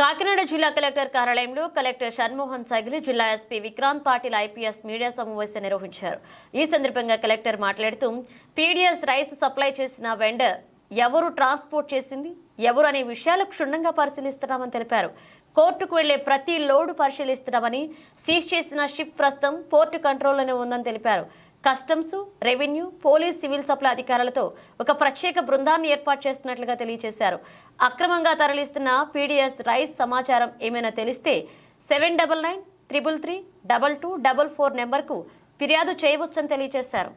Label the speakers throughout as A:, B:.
A: కాకినాడ జిల్లా కలెక్టర్ కార్యాలయంలో కలెక్టర్ షణ్మోహన్ సగిలి జిల్లా SP Vikrant Patil IPS media సమావేశం నిర్వహించారు. ఈ సందర్భంగా కలెక్టర్ మాట్లాడుతూ పీడీఎస్ రైస్ సప్లై చేసిన వెండర్ ఎవరు ట్రాన్స్పోర్ట్ చేసింది ఎవరు అనే విషయాలు క్షుణ్ణంగా పరిశీలిస్తున్నామని తెలిపారు. కోర్టుకు వెళ్ళే ప్రతి లోడు పరిశీలిస్తున్నామని సీజ్ చేసిన షిప్ ప్రస్తుతం పోర్టు కంట్రోల్లోనే ఉందని తెలిపారు. Customs revenue police civil supply అధికారులతో ఒక ప్రత్యేక బృందాన్ని ఏర్పాటు చేస్తున్నట్లుగా తెలియజేశారు. అక్రమంగా తరలిస్తున్న పీడీఎస్ రైస్ సమాచారం ఏమైనా తెలిస్తే seven double nine triple three double two double four నెంబర్కు ఫిర్యాదు చేయవచ్చని తెలియజేశారు.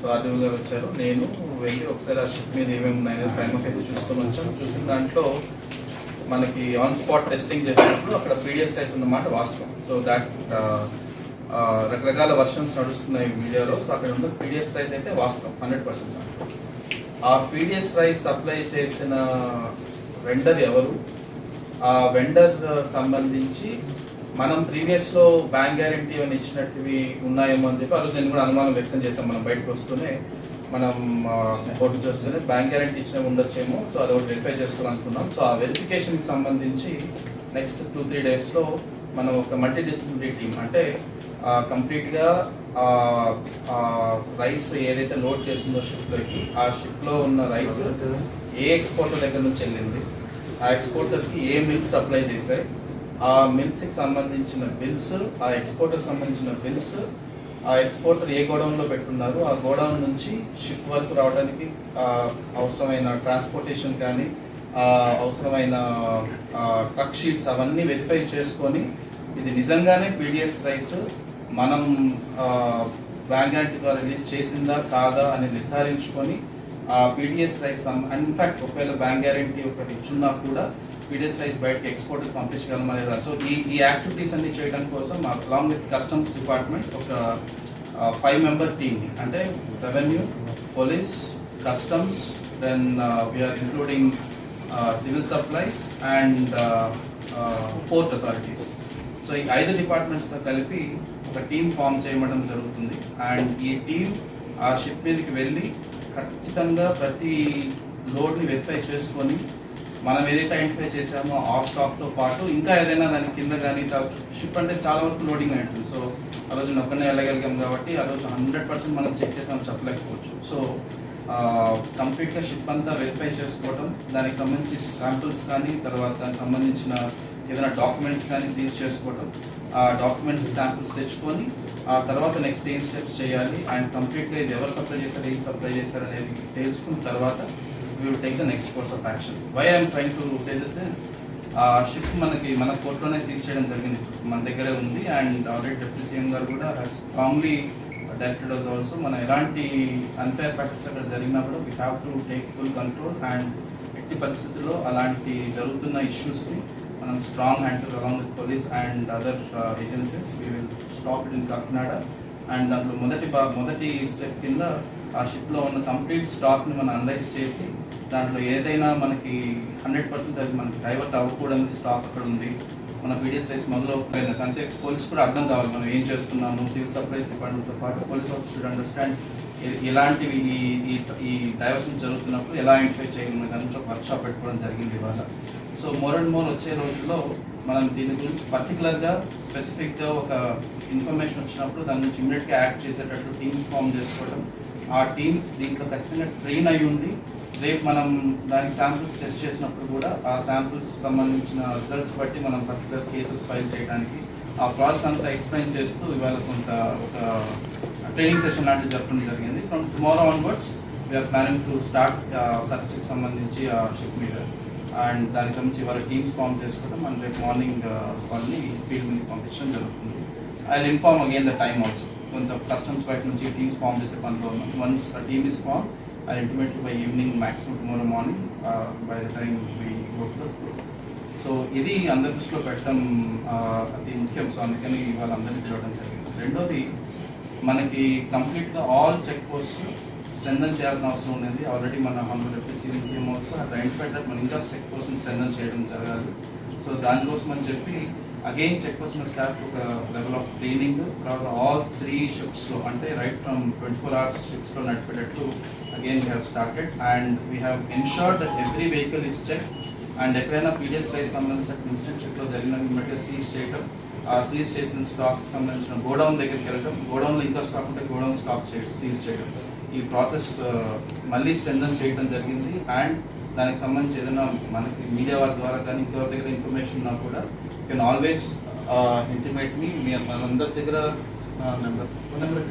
B: సో ఆర్డీఓ గారు వచ్చారు. నేను వెళ్ళి ఒకసారి ఆ షిప్ మీద ఏమేమి ఉన్నాయో ప్రైమ్ ఫేస్ చూసుకొని వచ్చాను. చూసిన దాంట్లో మనకి ఆన్ స్పాట్ టెస్టింగ్ చేసినప్పుడు అక్కడ పీడిఎస్ సైజ్ ఉన్నమాట వాస్తవం. సో దాట్ రకరకాల వర్షన్స్ నడుస్తున్నాయి మీడియాలో. సో అక్కడ ఉన్న పీడిఎస్ రైస్ అయితే వాస్తవం హండ్రెడ్ పర్సెంట్ ఆ పీడిఎస్ రైస్ సప్లై చేసిన వెండర్ ఎవరు? ఆ వెండర్ సంబంధించి మనం ప్రీవియస్లో బ్యాంక్ గ్యారంటీ అని ఇచ్చినట్టువి ఉన్నాయేమో అని చెప్పి ఆ నేను కూడా అనుమానం వ్యక్తం చేశాం మనం బయటకు వస్తూనే మనం కోర్టు చూస్తేనే బ్యాంక్ గ్యారంటీ ఇచ్చిన ఉండొచ్చేమో. సో అది ఒకటి వెరిఫై చేసుకోవాలనుకున్నాం సో ఆ వెరిఫికేషన్కి సంబంధించి నెక్స్ట్ టూ త్రీ డేస్లో మనం ఒక మల్టీ డిసిప్లినరీ టీమ్ అంటే కంప్లీట్గా రైస్ ఏదైతే లోడ్ చేసిందో షిప్లోకి ఆ షిప్లో ఉన్న రైస్ ఏ ఎక్స్పోర్టర్ దగ్గర నుంచి వెళ్ళింది? ఆ ఎక్స్పోర్టర్కి ఏ మిల్స్ సప్లై చేశాయి? ఆ మిల్స్కి సంబంధించిన బిల్స్ ఆ ఎక్స్పోర్టర్ సంబంధించిన బిల్స్ ఆ ఎక్స్పోర్టర్ ఏ గోడౌన్లో పెట్టున్నారు? ఆ గోడౌన్ నుంచి షిప్ వరకు రావడానికి అవసరమైన ట్రాన్స్పోర్టేషన్ కానీ అవసరమైన ట్రక్ షీట్స్ అవన్నీ వెరిఫై చేసుకొని ఇది నిజంగానే పీడిఎస్ రైస్ మనం బ్యాంక్ రిలీజ్ చేసిందా కాదా అని నిర్ధారించుకొని ఆ పీడిఎస్ రైస్ ఇన్ఫాక్ట్ ఒకవేళ బ్యాంక్ గ్యారెంటీ ఒకటి ఇచ్చున్నా కూడా పీడిఎస్ రైస్ బయటకి ఎక్స్పోర్ట్ పంపించగలం అనేది సో ఈ ఈ యాక్టివిటీస్ అన్ని చేయడం కోసం అలాంగ్ విత్ కస్టమ్స్ డిపార్ట్మెంట్ ఒక ఫైవ్ మెంబర్ టీమ్ని అంటే revenue police customs then we're including civil supplies and port authorities so ఈ ఐదు డిపార్ట్మెంట్స్తో కలిపి ఒక టీం ఫామ్ చేయడం జరుగుతుంది. అండ్ ఈ టీం ఆ షిప్ మీదకి వెళ్ళి ఖచ్చితంగా ప్రతి లోడ్ని వెరిఫై చేసుకొని మనం ఏదైతే ఐడెంటిఫై చేసామో ఆ స్టాక్తో పాటు ఇంకా ఏదైనా దాని కింద కానీ షిప్ అంటే చాలా వరకు లోడింగ్ అయి ఉంటుంది. సో ఆ రోజు నొక్కనే వెళ్ళగలిగాం కాబట్టి ఆ రోజు హండ్రెడ్ పర్సెంట్ మనం చెక్ చేసాం చెప్పలేకపోవచ్చు. సో కంప్లీట్గా షిప్ అంతా వెరిఫై చేసుకోవడం దానికి సంబంధించి శాంపుల్స్ కానీ తర్వాత దానికి సంబంధించిన ఏదైనా డాక్యుమెంట్స్ కానీ సీజ్ చేసుకోవడం ఆ డాక్యుమెంట్స్ శాంపిల్స్ తెచ్చుకొని ఆ తర్వాత నెక్స్ట్ ఏం స్టెప్స్ చేయాలి అండ్ కంప్లీట్గా ఇది ఎవరు సప్లై చేశారు ఏం సప్లై చేశారు అనేది తెలుసుకున్న తర్వాత we will take the next course of action why I'm trying to say this is ఆ షిప్ మనకి మన కోర్టులోనే సీజ్ చేయడం జరిగింది. మన దగ్గరే ఉంది అండ్ ఆల్రెడీ డిప్యూటీ సీఎం గారు కూడా స్ట్రాంగ్లీ డైరెక్టెడ్ వాజ్ ఆల్సో మనం ఎలాంటి అన్ఫేర్ ప్రాక్టీస్ అక్కడ జరిగినా కూడా we have to take full control and ఎట్టి పరిస్థితుల్లో అలాంటి జరుగుతున్న ఇష్యూస్ని మనం strong handle along with police and other agencies we will stop in Kakinada and దాంట్లో మొదటి బా మొదటి స్టెప్ కింద ఆ షిప్లో ఉన్న కంప్లీట్ స్టాక్ని మనం అనలైజ్ చేసి దాంట్లో ఏదైనా మనకి హండ్రెడ్ పర్సెంట్ అది మనకి డైవర్ట్ అవ్వకూడని స్టాక్ అక్కడ ఉంది. మన పీడిఎస్ రైస్ మొదలు అంటే పోలీస్ కూడా అర్థం కావాలి మనం ఏం చేస్తున్నాము సివిల్ సప్లైస్ డిపార్ట్మెంట్తో పాటు పోలీస్ ఆఫీసర్ అండర్స్టాండ్ ఎలాంటివి ఈ ఈ ఈ డైవర్షన్ జరుగుతున్నప్పుడు ఎలా ఐడెంటిఫై చేయగలం దాని నుంచి ఒక వర్క్షాప్ పెట్టుకోవడం జరిగింది ఇవాళ. సో మోర్ అండ్ మోర్ వచ్చే రోజుల్లో మనం దీని గురించి పర్టికులర్గా స్పెసిఫిక్గా ఒక ఇన్ఫర్మేషన్ వచ్చినప్పుడు దాని నుంచి ఇమీడియట్గా యాక్ట్ చేసేటట్టు టీమ్స్ ఫామ్ చేసుకోవడం. ఆ టీమ్స్ దీంట్లో ఖచ్చితంగా ట్రైన్ అయి ఉండి రేపు మనం దానికి శాంపిల్స్ టెస్ట్ చేసినప్పుడు కూడా ఆ శాంపిల్స్ సంబంధించిన రిజల్ట్స్ బట్టి మనం పర్టికులర్ కేసెస్ ఫైల్ చేయడానికి ఆ ప్రాసెస్ అంతా ఎక్స్ప్లెయిన్ చేస్తూ ఇవాళ కొంత ఒక ట్రైనింగ్ సెషన్ లాంటివి జరపడం జరిగింది. From tomorrow onwards we're planning to start సర్చ్కి సంబంధించి uh, ఆ షిప్ మీద. అండ్ దానికి సంబంధించి వాళ్ళ టీమ్స్ ఫామ్ చేసుకోవడం అండ్ రేపు మార్నింగ్ uh, వాళ్ళని ఫీల్డ్ మీద పంపించడం జరుగుతుంది. I inform again the time also కొంత కస్టమ్స్ బయట నుంచి టీమ్స్ ఫామ్ చేసే పనిలో ఉన్నాం once the team is form I intimate by evening maximum tomorrow morning by the time we so ఇది అందరి దృష్టిలో పెట్టడం uh, అతి ముఖ్యం. సో అందుకని వాళ్ళందరినీ చూడడం జరిగింది. రెండోది మనకి కంప్లీట్గా ఆల్ చెక్ పోస్ట్ స్ట్రెంథన్ చేయాల్సిన అవసరం ఉండేది. ఆల్రెడీ మన hundred deputy chief CM also identified మన మనం ఇంకా చెక్ పోస్ట్ని స్ట్రెంథన్ చేయడం జరగాలి. సో దానికోసం అని చెప్పి అగైన్ చెక్ పోస్ట్ స్టాఫ్ ఒక లెవెల్ ఆఫ్ ట్రైనింగ్ తర్వాత ఆల్ త్రీ షిప్స్లో అంటే right from twenty four hours షిప్స్లో నడిపేటట్టు again we have started. And we have ensured that every vehicle is check and ఎక్కడైనా పీడిఎస్ రైస్ సంబంధించిన ఇన్స్టిట్యూట్లో జరిగిన ఇమ్మీడియట్ సీజ్ చేయటం ఆ సీజ్ చేసిన స్టాక్ సంబంధించిన గోడౌన్ దగ్గరికి వెళ్ళటం గోడౌన్లో ఇంకా స్టాక్ ఉంటే గోడౌన్ స్టాక్ సీజ్ చేయడం ఈ ప్రాసెస్ మళ్ళీ స్ట్రెంథన్ చేయడం జరిగింది. అండ్ దానికి సంబంధించి ఏదైనా మనకి మీడియా వారి ద్వారా కానీ ఇంకెవరి దగ్గర ఇన్ఫర్మేషన్ ఉన్నా కూడా కెన్ ఆల్వేస్ ఇంటిమేట్ మీ మనందరి దగ్గర నెంబర్ నెంబర్